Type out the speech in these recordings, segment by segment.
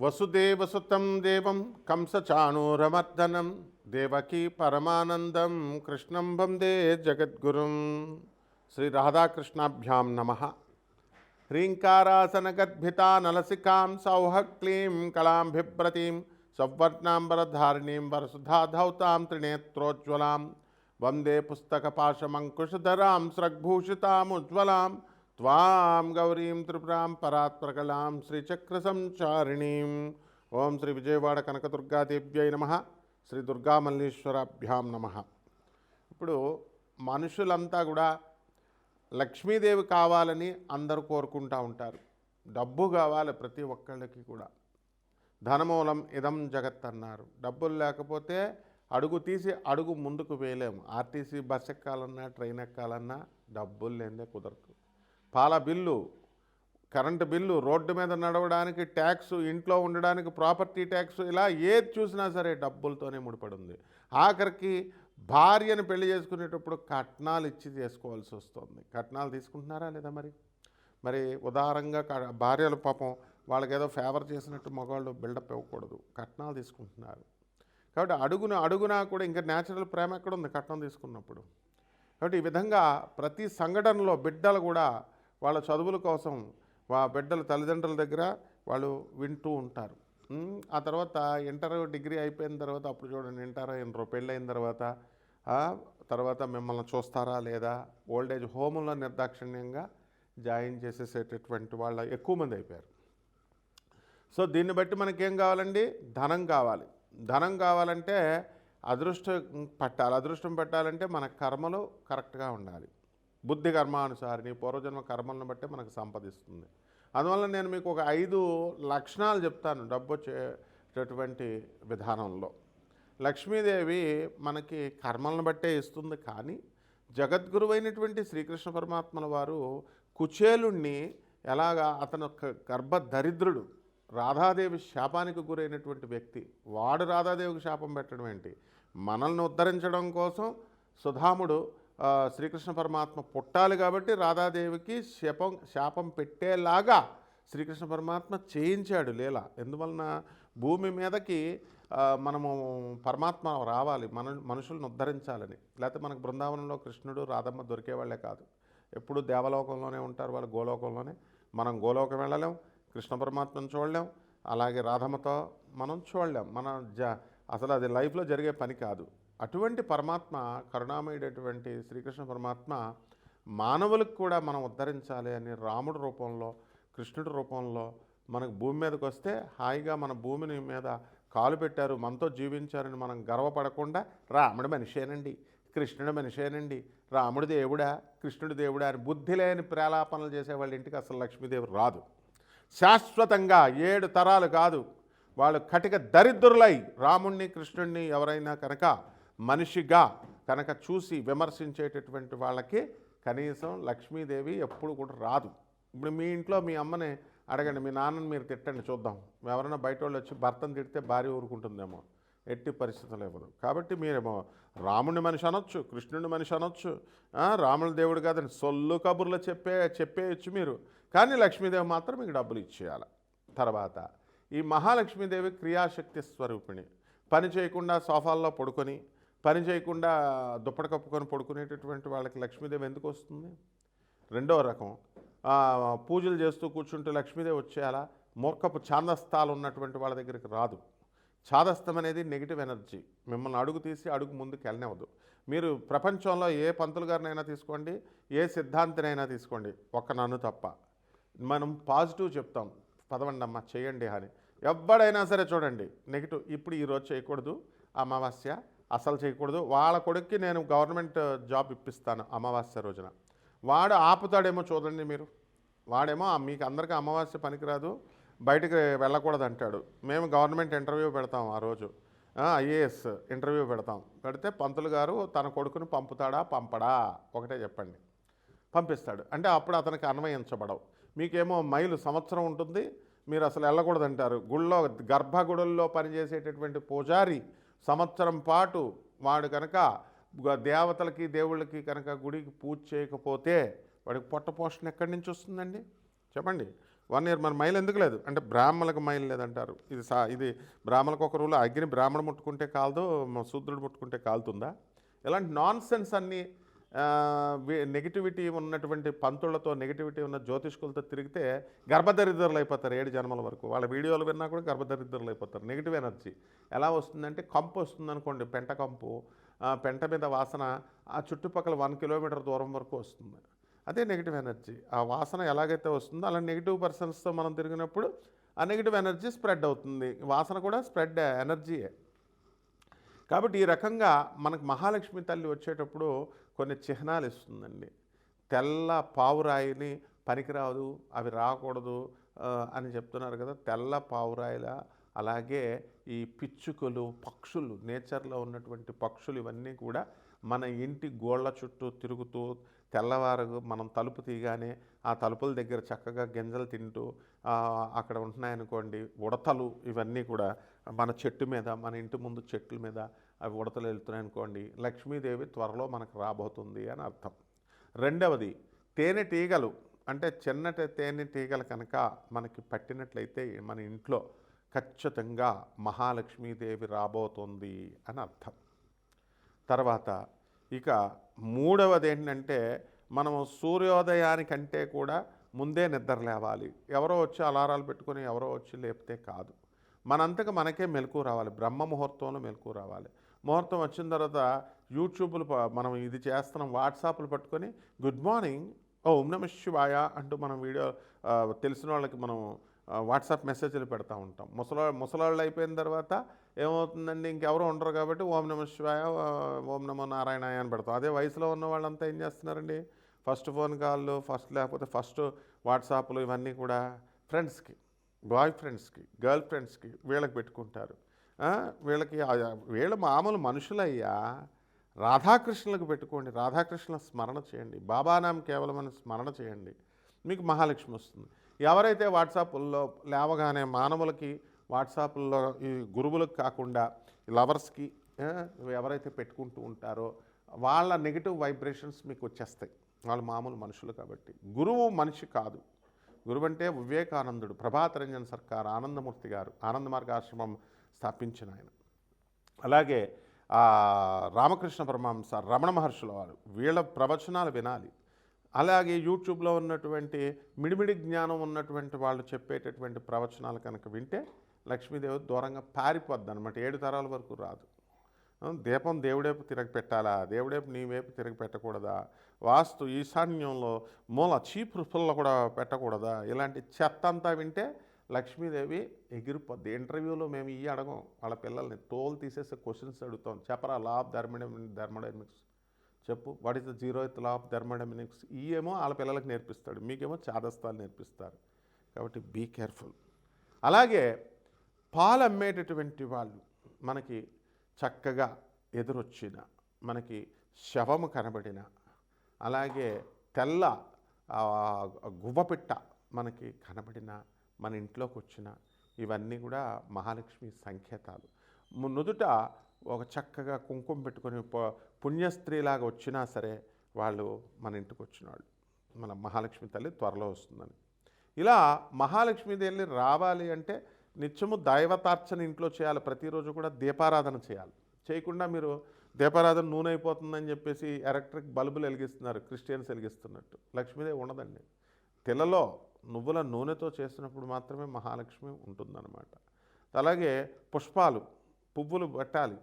వసుదేవసుతం దేవం కంసచాణూరమర్దనం దేవకీ పరమానందం కృష్ణం వందే జగద్గురుం శ్రీ రాధాకృష్ణాభ్యాం నమ హ్రీంకారాసనగద్భితా నలసికాం సౌహక్లీం కళాం బిభ్రతీం సౌవర్ణాంబరధారిణీం వరసుధాధౌతాం త్రినేత్రోజ్వలాం వందే పుస్తకపాశమంకుశధరాం స్రగ్భూషితాముజ్వలాం త్వాం గౌరీం త్రిపురాం పరాత్ప్రకలాం శ్రీచక్రసంచారిణీం ఓం శ్రీ విజయవాడ కనకదుర్గాదేవ్యై నమ శ్రీ దుర్గామల్లీశ్వరాభ్యాం నమ ఇప్పుడు మనుషులంతా కూడా లక్ష్మీదేవి కావాలని అందరూ కోరుకుంటూ ఉంటారు. డబ్బు కావాలి ప్రతి ఒక్కళ్ళకి కూడా. ధనమూలం ఇదం జగత్ అన్నారు. డబ్బులు లేకపోతే అడుగు తీసి అడుగు ముందుకు వేయలేము. ఆర్టీసీ బస్ ఎక్కాలన్నా ట్రైన్ ఎక్కాలన్నా డబ్బులు లేదే కుదరదు. పాల బిల్లు కరెంటు బిల్లు రోడ్డు మీద నడవడానికి ట్యాక్స్ ఇంట్లో ఉండడానికి ప్రాపర్టీ ట్యాక్స్ ఇలా ఏది చూసినా సరే డబ్బులతోనే ముడిపడి ఉంది ఆఖరికి భార్యను పెళ్ళి చేసుకునేటప్పుడు కట్నాలు ఇచ్చి చేసుకోవాల్సి వస్తుంది. కట్నాలు తీసుకుంటున్నారా లేదా మరి? మరి ఉదారంగా భార్యలు పాపం వాళ్ళకి ఏదో ఫేవర్ చేసినట్టు మగవాళ్ళు బిల్డప్ ఇవ్వకూడదు. కట్నాలు తీసుకుంటున్నారు. కాబట్టి అడుగున అడుగునా కూడా ఇంకా న్యాచురల్ ప్రేమ ఎక్కడ ఉంది కట్నం తీసుకున్నప్పుడు? కాబట్టి ఈ విధంగా ప్రతి సంఘటనలో బిడ్డలు కూడా వాళ్ళ చదువుల కోసం వా బిడ్డల తల్లిదండ్రుల దగ్గర వాళ్ళు వింటూ ఉంటారు. ఆ తర్వాత ఇంటర్ డిగ్రీ అయిపోయిన తర్వాత అప్పుడు చూడండి ఇంటర్ అయిన పెళ్ళి అయిన తర్వాత తర్వాత మిమ్మల్ని చూస్తారా లేదా? ఓల్డ్ ఏజ్ హోముల్లో నిర్దాక్షిణ్యంగా జాయిన్ చేసేసేటటువంటి వాళ్ళ ఎక్కువ మంది అయిపోయారు. సో దీన్ని బట్టి మనకేం కావాలండి? ధనం కావాలి. ధనం కావాలంటే అదృష్టం పట్టాలి. అదృష్టం పట్టాలంటే మన కర్మలు కరెక్ట్గా ఉండాలి. బుద్ధి కర్మానుసారిని పూర్వజన్మ కర్మలను బట్టి మనకు సంపదిస్తుంది. అందువల్ల నేను మీకు ఒక ఐదు లక్షణాలు చెప్తాను డబ్బు వచ్చేటటువంటి విధానంలో. లక్ష్మీదేవి మనకి కర్మలను బట్టే ఇస్తుంది కానీ జగద్గురువైనటువంటి శ్రీకృష్ణ పరమాత్మల వారు కుచేలుణ్ణి ఎలాగా అతను గర్భ దరిద్రుడు రాధాదేవి శాపానికి గురైనటువంటి వ్యక్తి వాడు రాధాదేవికి శాపం పెట్టడం ఏంటి? మనల్ని ఉద్ధరించడం కోసం సుధాముడు శ్రీకృష్ణ పరమాత్మ పుట్టాలి కాబట్టి రాధాదేవికి శపం శాపం పెట్టేలాగా శ్రీకృష్ణ పరమాత్మ చేయించాడు లీల. ఎందువలన భూమి మీదకి మనము పరమాత్మ రావాలి మన మనుషులను ఉద్ధరించాలని. లేకపోతే మనకు బృందావనంలో కృష్ణుడు రాధమ్మ దొరికేవాళ్ళే కాదు. ఎప్పుడు దేవలోకంలోనే ఉంటారు వాళ్ళు గోలోకంలోనే. మనం గోలోకం వెళ్ళలేం కృష్ణ పరమాత్మను చూడలేం అలాగే రాధమ్మతో మనం చూడలేం. మన జ అసలు అది లైఫ్లో జరిగే పని కాదు. అటువంటి పరమాత్మ కరుణామయుడైనటువంటి శ్రీకృష్ణ పరమాత్మ మానవులకు కూడా మనం ఉద్ధరించాలి అని రాముడి రూపంలో కృష్ణుడి రూపంలో మనకు భూమి మీదకి వస్తే హాయిగా మన భూమిని మీద కాలు పెట్టారు మనతో జీవించారని మనం గర్వపడకుండా రాముడు మనిషేనండి కృష్ణుడు మనిషేనండి రాముడు దేవుడా కృష్ణుడు దేవుడా అని బుద్ధి లేని ప్రేలాపనలు చేసే వాళ్ళ ఇంటికి అసలు లక్ష్మీదేవి రాదు. శాశ్వతంగా ఏడు తరాలు కాదు వాళ్ళు కటిక దరిద్రులై రాముణ్ణి కృష్ణుణ్ణి ఎవరైనా కనుక మనిషిగా కనుక చూసి విమర్శించేటటువంటి వాళ్ళకి కనీసం లక్ష్మీదేవి ఎప్పుడు కూడా రాదు. ఇప్పుడు మీ ఇంట్లో మీ అమ్మని అడగండి మీ నాన్నని మీరు తిట్టండి చూద్దాం. ఎవరైనా బయట వాళ్ళు వచ్చి భర్తను తిడితే భార్య ఊరుకుంటుందేమో. ఎట్టి పరిస్థితులు ఇవ్వదు కాబట్టి మీరేమో రాముని మనిషి అనొచ్చు కృష్ణుని మనిషి అనొచ్చు ఆ, దేవుడు కాదని సొల్లు కబుర్లు చెప్పే చెప్పేయచ్చు మీరు. కానీ లక్ష్మీదేవి మాత్రం మీకు డబ్బులు ఇచ్చేయాలి. తర్వాత ఈ మహాలక్ష్మీదేవి క్రియాశక్తి స్వరూపిణి. పని చేయకుండా సోఫాల్లో పడుకొని పని చేయకుండా దుప్పటి కప్పుకొని పడుకునేటటువంటి వాళ్ళకి లక్ష్మీదేవి ఎందుకు వస్తుంది? రెండవ రకం. పూజలు చేస్తూ కూర్చుంటూ లక్ష్మీదేవి వచ్చేయాలా మూర్ఖపు ఛాందస్తాలు ఉన్నటువంటి వాళ్ళ దగ్గరికి రాదు. ఛాదస్థం అనేది నెగిటివ్ ఎనర్జీ మిమ్మల్ని అడుగు తీసి అడుగు ముందుకు వెళ్ళనివ్వదు. మీరు ప్రపంచంలో ఏ పంతులు గారినైనా తీసుకోండి ఏ సిద్ధాంతినైనా తీసుకోండి. ఒక్క నన్ను తప్ప. మనం పాజిటివ్ చెప్తాం. పదవండమ్మ చేయండి అని. ఎవడైనా సరే చూడండి. నెగిటివ్. ఇప్పుడు ఈరోజు చేయకూడదు. అమావాస్య అసలు చేయకూడదు. వాళ్ళ కొడుక్కి నేను గవర్నమెంట్ జాబ్ ఇప్పిస్తాను అమావాస్య రోజున. వాడు ఆపుతాడేమో చూడండి మీరు. వాడేమో మీకు అందరికీ అమావాస్య పనికిరాదు బయటికి వెళ్ళకూడదు అంటాడు మేము గవర్నమెంట్ ఇంటర్వ్యూ పెడతాం ఆ రోజు. ఐఏఎస్ ఇంటర్వ్యూ పెడతాం. పెడితే పంతులు గారు తన కొడుకును పంపుతాడా? పంపడా? ఒకటే చెప్పండి. పంపిస్తాడు. అంటే అప్పుడు అతనికి అన్వయించబడవు. మీకేమో మైలు సంవత్సరం ఉంటుంది. మీరు అసలు వెళ్ళకూడదు అంటారు గుళ్ళో గర్భగుడుల్లో పనిచేసేటటువంటి పూజారి సంవత్సరం పాటు వాడు కనుక దేవతలకి దేవుళ్ళకి కనుక గుడికి పూజ చేయకపోతే వాడికి పొట్ట పోషణ ఎక్కడి నుంచి వస్తుందండి? చెప్పండి. వన్ ఇయర్ మన మైల్ ఎందుకు లేదు? అంటే బ్రాహ్మణులకు మైల్ లేదంటారు. ఇది సా ఇది బ్రాహ్మణులకు ఒక రూల్. అగ్ని బ్రాహ్మణ ముట్టుకుంటే కాలదు శూద్రుడు ముట్టుకుంటే కాలుతుందా? ఇలాంటి నాన్ సెన్స్ అన్నీ నెగిటివిటీ ఉన్నటువంటి పంతులతో నెగిటివిటీ ఉన్న జ్యోతిష్కులతో తిరిగితే గర్భదరిద్రులు అయిపోతారు ఏడు జన్మల వరకు. వాళ్ళ వీడియోలు విన్నా కూడా గర్భదరిద్రులు అయిపోతారు. నెగిటివ్ ఎనర్జీ ఎలా వస్తుందంటే కంపు వస్తుంది అనుకోండి పెంట కంపు. ఆ, పెంట మీద వాసన ఆ చుట్టుపక్కల వన్ కిలోమీటర్ దూరం వరకు వస్తుంది. అదే నెగిటివ్ ఎనర్జీ ఆ వాసన ఎలాగైతే వస్తుందో అలా నెగిటివ్ పర్సన్స్తో మనం తిరిగినప్పుడు ఆ నెగిటివ్ ఎనర్జీ స్ప్రెడ్ అవుతుంది. వాసన కూడా స్ప్రెడ్ ఎనర్జీయే కాబట్టి ఈ రకంగా మనకు మహాలక్ష్మి తల్లి వచ్చేటప్పుడు కొన్ని చిహ్నాలు ఇస్తుందండి. తెల్ల పావురాయిని పనికిరాదు అవి రాకూడదు అని చెప్తున్నారు కదా. తెల్ల పావురాయిల అలాగే ఈ పిచ్చుకలు పక్షులు నేచర్లో ఉన్నటువంటి పక్షులు ఇవన్నీ కూడా మన ఇంటి గోళ్ళ చుట్టూ తిరుగుతూ తెల్లవారు మనం తలుపు తీయగానే ఆ తలుపుల దగ్గర చక్కగా గింజలు తింటూ అక్కడ ఉంటున్నాయనుకోండి ఉడతలు ఇవన్నీ కూడా మన చెట్టు మీద మన ఇంటి ముందు చెట్ల మీద అవి ఉడతలు వెళ్తున్నాయనుకోండి లక్ష్మీదేవి త్వరలో మనకు రాబోతుంది అని అర్థం. రెండవది తేనెటీగలు అంటే చిన్నటి తేనెటీగలు కనుక మనకి పట్టినట్లయితే మన ఇంట్లో ఖచ్చితంగా మహాలక్ష్మీదేవి రాబోతుంది అని అర్థం. తర్వాత ఇక మూడవది ఏంటంటే మనం సూర్యోదయానికంటే కూడా ముందే నిద్ర లేవాలి. ఎవరో వచ్చి అలారాలు పెట్టుకొని ఎవరో వచ్చి లేపితే కాదు. మనంతకు మనకే మెలకు రావాలి. బ్రహ్మ ముహూర్తంలో మెలకు రావాలి. ముహూర్తం వచ్చిన తర్వాత యూట్యూబ్లు మనం ఇది చేస్తున్నాం వాట్సాప్లు పట్టుకొని గుడ్ మార్నింగ్ ఓం నమ శివాయ అంటూ మనం వీడియో తెలిసిన వాళ్ళకి మనం వాట్సాప్ మెసేజ్లు పెడతా ఉంటాం. ముసలా ముసలాళ్ళు అయిపోయిన తర్వాత ఏమవుతుందండి? ఇంకెవరు ఉండరు కాబట్టి ఓం నమ శివాయ ఓం నమో నారాయణాయ అని పెడతాం. అదే వయసులో ఉన్న వాళ్ళంతా ఏం చేస్తున్నారండి? ఫస్ట్ ఫోన్ కాళ్ళు ఫస్ట్ లేకపోతే ఫస్ట్ వాట్సాప్లు ఇవన్నీ కూడా ఫ్రెండ్స్కి బాయ్ ఫ్రెండ్స్కి గర్ల్ ఫ్రెండ్స్కి వీళ్ళకి పెట్టుకుంటారు. వీళ్ళకి వీళ్ళు వీళ్ళ మామూలు మనుషులయ్యా రాధాకృష్ణులకు పెట్టుకోండి. రాధాకృష్ణ స్మరణ చేయండి. బాబానాం కేవలం అని స్మరణ చేయండి. మీకు మహాలక్ష్మి వస్తుంది. ఎవరైతే వాట్సాప్లో లేవగానే మానవులకి వాట్సాప్లో ఈ గురువులకు కాకుండా లవర్స్కి ఎవరైతే పెట్టుకుంటూ ఉంటారో వాళ్ళ నెగిటివ్ వైబ్రేషన్స్ మీకు వచ్చేస్తాయి. వాళ్ళు మామూలు మనుషులు కాబట్టి. గురువు మనిషి కాదు. గురువు అంటే వివేకానందుడు ప్రభాత్ రంజన్ సర్కార్ ఆనందమూర్తి గారు ఆనంద మార్గాశ్రమం స్థాపించిన ఆయన. అలాగే రామకృష్ణ పరమహంస రమణ మహర్షుల వారు. వీళ్ళ ప్రవచనాలు వినాలి. అలాగే యూట్యూబ్లో ఉన్నటువంటి మిడిమిడి జ్ఞానం ఉన్నటువంటి వాళ్ళు చెప్పేటటువంటి ప్రవచనాలు కనుక వింటే లక్ష్మీదేవి దూరంగా పారిపోద్ది అనమాట ఏడు తరాల వరకు రాదు. దీపం దేవుడేపు తిరగ పెట్టాలా? దేవుడేపు నీ వైపు తిరగ పెట్టకూడదా? వాస్తు ఈశాన్యంలో మూల చీపు రుఫుల్లో కూడా పెట్టకూడదా? ఇలాంటి చెత్త అంతా వింటే లక్ష్మీదేవి ఎగిరిపోద్ది. ఇంటర్వ్యూలో మేము ఈ అడగం. వాళ్ళ పిల్లల్ని తోలు తీసేసే క్వశ్చన్స్ అడుగుతాం. చెప్పరా లాబ్ ధర్మ థర్మోడైనమిక్ చెప్పు. What is the zeroth law of thermodynamics ఈ ఏమో వాళ్ళ పిల్లలకు నేర్పిస్తాడు. మీకేమో చాదస్తాలు నేర్పిస్తారు. కాబట్టి బీ కేర్ఫుల్ అలాగే పాలు అమ్మేటటువంటి వాళ్ళు మనకి చక్కగా ఎదురొచ్చిన మనకి శవము కనబడిన అలాగే తెల్ల గువ్వపిట్ట మనకి కనబడిన మన ఇంట్లోకి వచ్చిన ఇవన్నీ కూడా మహాలక్ష్మి సంకేతాలు. నుదుట ఒక చక్కగా కుంకుమ పెట్టుకొని పుణ్యస్త్రీలాగా వచ్చినా సరే వాళ్ళు మన ఇంటికి వచ్చిన వాళ్ళు మన మహాలక్ష్మి తల్లి త్వరలో వస్తుందని. ఇలా మహాలక్ష్మి తల్లి రావాలి అంటే నిత్యము దైవతార్చన ఇంట్లో చేయాలి. ప్రతిరోజు కూడా దీపారాధన చేయాలి. చేయకుండా మీరు దీపారాధన నూనె అయిపోతుందని చెప్పేసి ఎలక్ట్రిక్ బల్బులు వెలిగిస్తున్నారు క్రిస్టియన్స్ వెలిగిస్తున్నట్టు. లక్ష్మీదేవి ఉండదండి. తెలలో నువ్వుల నూనెతో చేసినప్పుడు మాత్రమే మహాలక్ష్మి ఉంటుందన్నమాట. అలాగే పుష్పాలు పువ్వులు పెట్టాలి.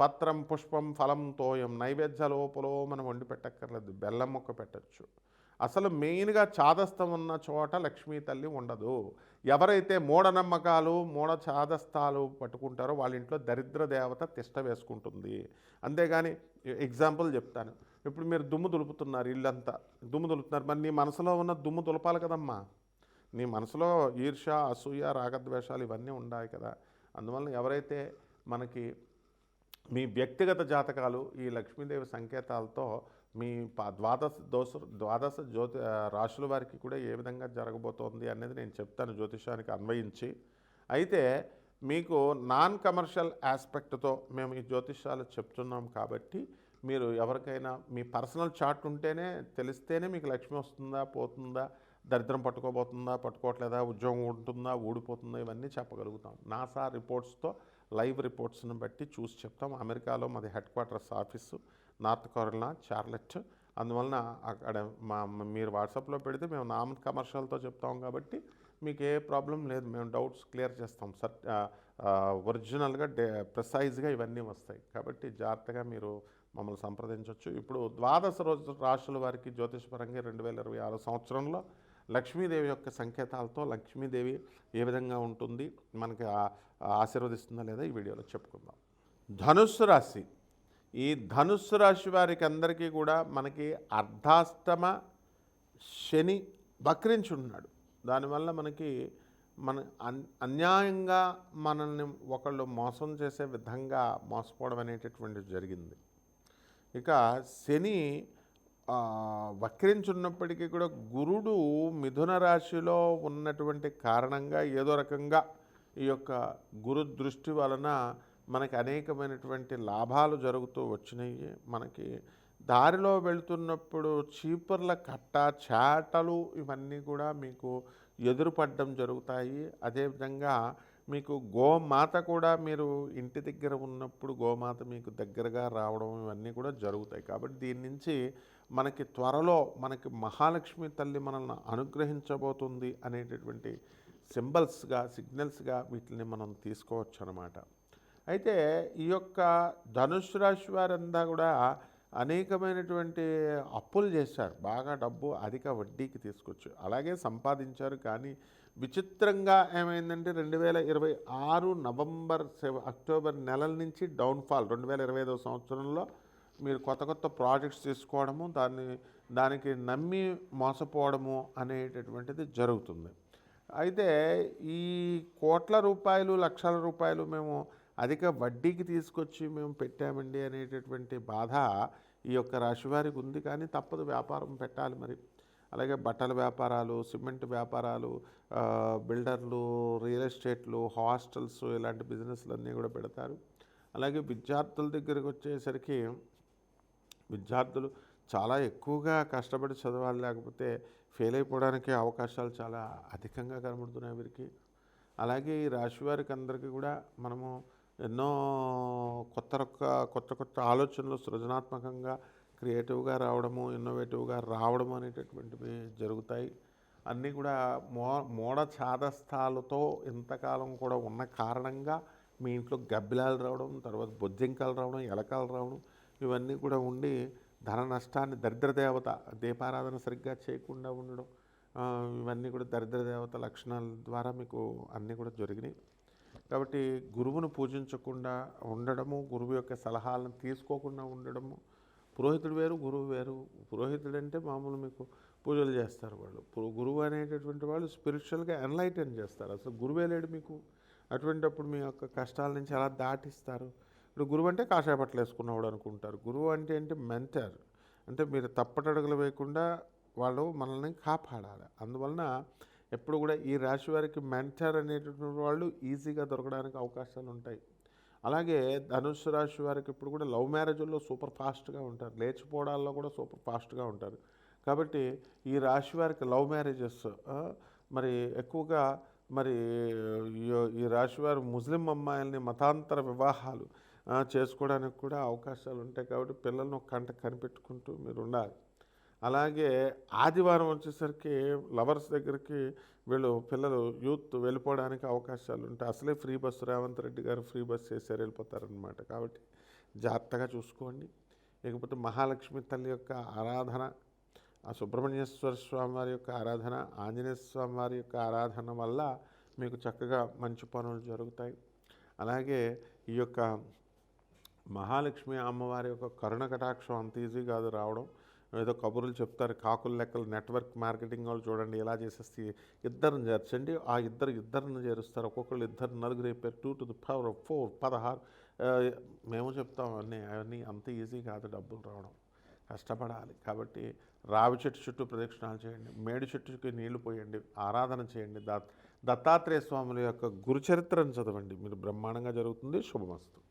పత్రం పుష్పం ఫలం తోయం నైవేద్య లోపలో మనం వండి పెట్టక్కర్లేదు. బెల్లం మొక్క పెట్టచ్చు. అసలు మెయిన్గా చాదస్తం ఉన్న చోట లక్ష్మీ తల్లి ఉండదు. ఎవరైతే మూఢనమ్మకాలు మూఢ చాదస్తాలు పట్టుకుంటారో వాళ్ళ ఇంట్లో దరిద్ర దేవత తిష్ట వేసుకుంటుంది. అంతేగాని ఎగ్జాంపుల్ చెప్తాను. ఇప్పుడు మీరు దుమ్ము దులుపుతున్నారు ఇల్లంతా. దుమ్ము దులుపుతున్నారు. మరి నీ మనసులో ఉన్న దుమ్ము దులపాలి కదమ్మా. నీ మనసులో ఈర్ష అసూయ రాగద్వేషాలు ఇవన్నీ ఉన్నాయి కదా. అందువల్ల ఎవరైతే మనకి మీ వ్యక్తిగత జాతకాలు ఈ లక్ష్మీదేవి సంకేతాలతో మీ ద్వాదశ దోష ద్వాదశ జ్యోతి రాశుల వారికి కూడా ఏ విధంగా జరగబోతోంది అనేది నేను చెప్తాను జ్యోతిషానికి అన్వయించి. అయితే మీకు నాన్ కమర్షియల్ ఆస్పెక్ట్తో మేము ఈ జ్యోతిషాలు చెప్తున్నాం కాబట్టి మీరు ఎవరికైనా మీ పర్సనల్ చార్ట్ ఉంటేనే తెలిస్తేనే మీకు లక్ష్మి వస్తుందా పోతుందా దరిద్రం పట్టుకోబోతుందా పట్టుకోవట్లేదా ఉద్యోగం ఉంటుందా ఊడిపోతుందా ఇవన్నీ చెప్పగలుగుతాం. నాసా రిపోర్ట్స్తో లైవ్ రిపోర్ట్స్ని బట్టి చూసి చెప్తాం. అమెరికాలో మాది headquarters office North Carolina Charlotte. అందువలన అక్కడ మా మీరు వాట్సాప్లో పెడితే మేము నామ కమర్షియల్తో చెప్తాం కాబట్టి మీకు ఏ ప్రాబ్లం లేదు. మేము డౌట్స్ క్లియర్ చేస్తాం. సర్ ఒరిజినల్గా డే ప్రిసైజ్గా ఇవన్నీ వస్తాయి. కాబట్టి జాగ్రత్తగా మీరు మమ్మల్ని సంప్రదించవచ్చు ఇప్పుడు ద్వాదశ రోజు రాశుల వారికి జ్యోతిషపరంగా రెండు వేల ఇరవై ఆరు సంవత్సరంలో లక్ష్మీదేవి యొక్క సంకేతాలతో లక్ష్మీదేవి ఏ విధంగా ఉంటుంది మనకి ఆశీర్వదిస్తుందా లేదా ఈ వీడియోలో చెప్పుకుందాం. ధనుస్సు రాశి. ఈ ధనుస్సు రాశి వారికి అందరికీ కూడా మనకి అర్ధాష్టమ శని వక్రించున్నాడు. దానివల్ల మనకి మన అన్ అన్యాయంగా మనల్ని ఒకళ్ళు మోసం చేసే విధంగా మోసపోవడం అనేటటువంటిది జరిగింది. ఇక శని వక్రించున్నప్పటికీ కూడా గురుడు మిథున రాశిలో ఉన్నటువంటి కారణంగా ఏదో రకంగా ఈ యొక్క గురు దృష్టి వలన మనకి అనేకమైనటువంటి లాభాలు జరుగుతూ వచ్చినాయి. మనకి దారిలో వెళుతున్నప్పుడు చీపుర్ల కట్ట చేటలు ఇవన్నీ కూడా మీకు ఎదురుపడడం జరుగుతాయి. అదేవిధంగా మీకు గోమాత కూడా మీరు ఇంటి దగ్గర ఉన్నప్పుడు గోమాత మీకు దగ్గరగా రావడం ఇవన్నీ కూడా జరుగుతాయి. కాబట్టి దీని నుంచి మనకి త్వరలో మనకి మహాలక్ష్మి తల్లి మనల్ని అనుగ్రహించబోతుంది అనేటటువంటి సింబల్స్గా సిగ్నల్స్గా వీటిని మనం తీసుకోవచ్చు అనమాట అయితే ఈ యొక్క ధనుసు రాశి వారంతా కూడా అనేకమైనటువంటి అప్పులు చేశారు. బాగా డబ్బు అధిక వడ్డీకి తీసుకొచ్చు. అలాగే సంపాదించారు కానీ విచిత్రంగా ఏమైందంటే రెండు వేల ఇరవై ఆరు నవంబర్ అక్టోబర్ నెలల నుంచి డౌన్ఫాల్ రెండు వేల ఇరవై ఐదో సంవత్సరంలో మీరు కొత్త కొత్త ప్రాజెక్ట్స్ తీసుకోవడము దాన్ని దానికి నమ్మి మోసపోవడము అనేటటువంటిది జరుగుతుంది. అయితే ఈ కోట్ల రూపాయలు లక్షల రూపాయలు మేము అధిక వడ్డీకి తీసుకొచ్చి మేము పెట్టామండి అనేటటువంటి బాధ ఈ యొక్క రాశివారికి ఉంది. కానీ తప్పదు వ్యాపారం పెట్టాలి మరి. అలాగే బట్టల వ్యాపారాలు సిమెంట్ వ్యాపారాలు బిల్డర్లు రియల్ ఎస్టేట్లు హాస్టల్స్ ఇలాంటి బిజినెస్లు అన్నీ కూడా పెడతారు. అలాగే విద్యార్థుల దగ్గరికి వచ్చేసరికి విద్యార్థులు చాలా ఎక్కువగా కష్టపడి చదవాలి లేకపోతే ఫెయిల్ అయిపోవడానికి అవకాశాలు చాలా అధికంగా కనబడుతున్నాయి వీరికి. అలాగే ఈ రాశి వారికి అందరికీ కూడా మనము ఎన్నో కొత్త రొక్క కొత్త కొత్త ఆలోచనలు సృజనాత్మకంగా క్రియేటివ్గా రావడము ఇన్నోవేటివ్గా రావడము అనేటటువంటివి జరుగుతాయి. అన్నీ కూడా మో మోడ ఛాదస్థాలతో ఇంతకాలం కూడా ఉన్న కారణంగా మీ ఇంట్లో గబ్బిలాలు రావడం తర్వాత బొద్దింకలు రావడం ఎలకలు రావడం ఇవన్నీ కూడా ఉండి ధన నష్టాన్ని దరిద్రదేవత దీపారాధన సరిగ్గా చేయకుండా ఉండడం ఇవన్నీ కూడా దరిద్రదేవత లక్షణాల ద్వారా మీకు అన్నీ కూడా జరిగినాయి. కాబట్టి గురువును పూజించకుండా ఉండడము గురువు యొక్క సలహాలను తీసుకోకుండా ఉండడము పురోహితుడు వేరు గురువు వేరు. పురోహితుడు అంటే మామూలు మీకు పూజలు చేస్తారు వాళ్ళు. గురువు అనేటటువంటి వాళ్ళు స్పిరిచువల్గా ఎన్లైటన్ చేస్తారు. అసలు గురువే లేడు మీకు. అటువంటిప్పుడు మీ యొక్క కష్టాల నుంచి ఎలా దాటిస్తారు. ఇప్పుడు గురువు అంటే కాషాయ బట్టలు వేసుకున్నవాడు అనుకుంటారు. గురువు అంటే ఏంటి? మెంటర్. అంటే మీరు తప్పటడుగులు వేయకుండా వాళ్ళు మనల్ని కాపాడాలి. అందువలన ఎప్పుడు కూడా ఈ రాశి వారికి మెంటర్ అనేటటువంటి వాళ్ళు ఈజీగా దొరకడానికి అవకాశాలు ఉంటాయి. అలాగే ధనుసు రాశి వారికి ఇప్పుడు కూడా లవ్ మ్యారేజ్లో సూపర్ ఫాస్ట్గా ఉంటారు. లేచిపోవడాల్లో కూడా సూపర్ ఫాస్ట్గా ఉంటారు. కాబట్టి ఈ రాశి వారికి లవ్ మ్యారేజెస్ మరి ఎక్కువగా మరి ఈ- ఈ రాశి ముస్లిం అమ్మాయిల్ని మతాంతర వివాహాలు చేసుకోవడానికి కూడా అవకాశాలు ఉంటాయి కాబట్టి పిల్లలను ఒక కంట కనిపెట్టుకుంటూ మీరు ఉండాలి. అలాగే ఆదివారం వచ్చేసరికి లవర్స్ దగ్గరికి వీళ్ళు పిల్లలు యూత్ వెళ్ళిపోవడానికి అవకాశాలు ఉంటాయి. అసలే ఫ్రీ బస్సు రేవంత్ రెడ్డి గారు ఫ్రీ బస్ చేశారు వెళ్ళిపోతారనమాట కాబట్టి జాగ్రత్తగా చూసుకోండి. లేకపోతే మహాలక్ష్మి తల్లి యొక్క ఆరాధన ఆ సుబ్రహ్మణ్యేశ్వర స్వామి వారి యొక్క ఆరాధన ఆంజనేయ స్వామి వారి యొక్క ఆరాధన వల్ల మీకు చక్కగా మంచి పనులు జరుగుతాయి. అలాగే ఈ యొక్క మహాలక్ష్మి అమ్మవారి యొక్క కరుణ కటాక్షం అంత ఈజీ కాదు రావడం. ఏదో కబుర్లు చెప్తారు కాకుల లెక్కలు నెట్వర్క్ మార్కెటింగ్ వాళ్ళు చూడండి ఎలా చేసేస్తే ఇద్దరిని చేర్చండి ఆ ఇద్దరు ఇద్దరిని చేరుస్తారు. ఒక్కొక్కళ్ళు ఇద్దరు నలుగురు అయిపోయారు. Two to the power four పదహారు. మేము చెప్తాం అన్నీ అవన్నీ అంత ఈజీ కాదు డబ్బులు రావడం. కష్టపడాలి. కాబట్టి రావి చెట్టు చుట్టూ ప్రదక్షిణాలు చేయండి మేడి చెట్టుకి నీళ్ళు పోయండి ఆరాధన చేయండి. దత్ దత్తాత్రేయ స్వాముల యొక్క గురుచరిత్రను చదవండి. మీరు బ్రహ్మాండంగా జరుగుతుంది. శుభమస్తు.